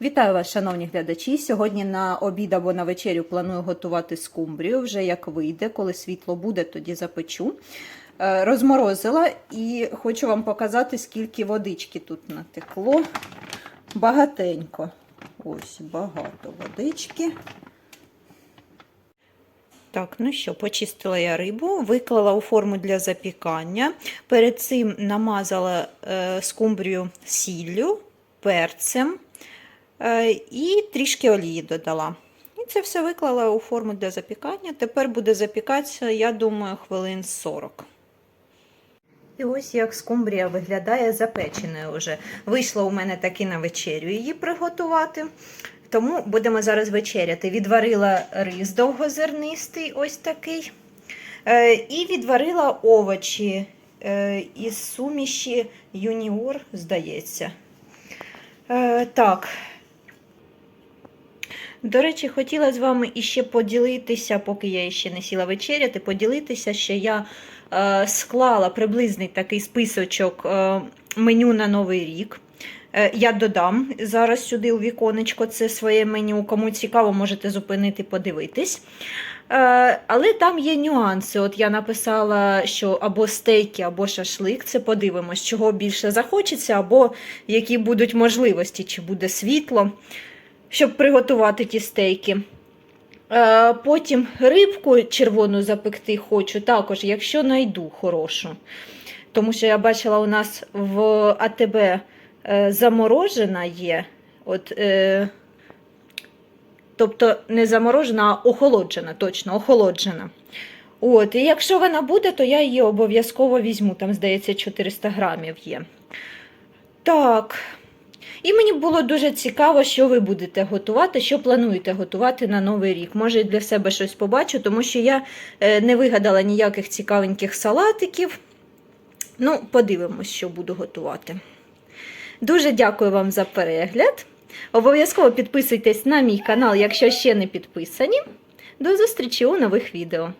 Вітаю вас, шановні глядачі. Сьогодні на обід або на вечерю планую готувати скумбрію. Вже як вийде, коли світло буде, тоді запечу. Е, Розморозила і хочу вам показати, скільки водички тут натекло. Багатенько. Ось багато водички. Так, ну що, почистила я рибу, виклала у форму для запікання. Перед цим намазала е, скумбрію сіллю, перцем і трішки олії додала. І це все виклала у форму для запікання. Тепер буде запікатися, я думаю, хвилин 40. І ось як скумбрія виглядає запеченою вже. Вийшло у мене таки на вечерю її приготувати. Тому будемо зараз вечеряти. Відварила рис довгозернистий, ось такий. Е, і відварила овочі е, із суміші юніор, здається. Е, так. До речі, хотіла з вами іще поділитися, поки я ще не сіла вечеряти, поділитися, що я е, склала приблизний такий списочок е, меню на Новий рік. Е, Я додам зараз сюди у віконечко це своє меню. Кому цікаво, можете зупинити, подивитись. Е, Але там є нюанси. От я написала, що або стейки, або шашлик. Це подивимось, чого більше захочеться, або які будуть можливості, чи буде світло, щоб приготувати ті стейки. Е, Потім рибку червону запекти хочу, також, якщо знайду хорошу. Тому що я бачила, у нас в АТБ е, заморожена є. От, е, тобто не заморожена, а охолоджена, точно, охолоджена. От, і якщо вона буде, то я її обов'язково візьму. Там, здається, 400 грамів є. Так. І мені було дуже цікаво, що ви будете готувати, що плануєте готувати на Новий рік. Може, для себе щось побачу, тому що я е, не вигадала ніяких цікавеньких салатиків. Ну, подивимось, що буду готувати. Дуже дякую вам за перегляд. Обов'язково підписуйтесь на мій канал, якщо ще не підписані. До зустрічі у нових відео.